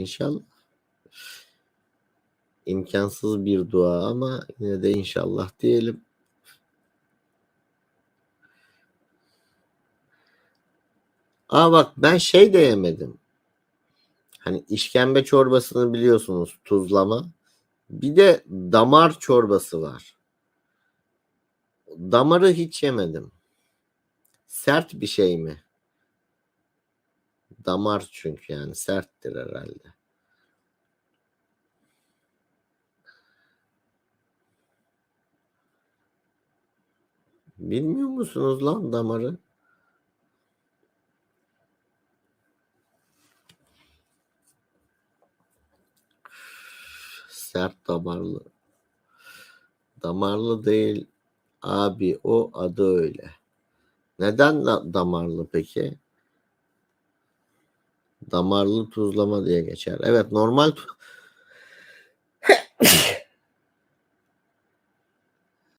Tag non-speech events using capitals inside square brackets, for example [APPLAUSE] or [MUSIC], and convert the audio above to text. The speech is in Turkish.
İnşallah. İmkansız bir dua ama yine de inşallah diyelim. Aa bak ben şey de yemedim. Hani işkembe çorbasını biliyorsunuz tuzlama. Bir de damar çorbası var. Damarı hiç yemedim. Sert bir şey mi? Damar çünkü yani serttir herhalde. Bilmiyor musunuz lan damarı? Sert damarlı. Damarlı değil abi o adı öyle. Neden da damarlı peki? Damarlı tuzlama diye geçer. Evet normal [LAUGHS]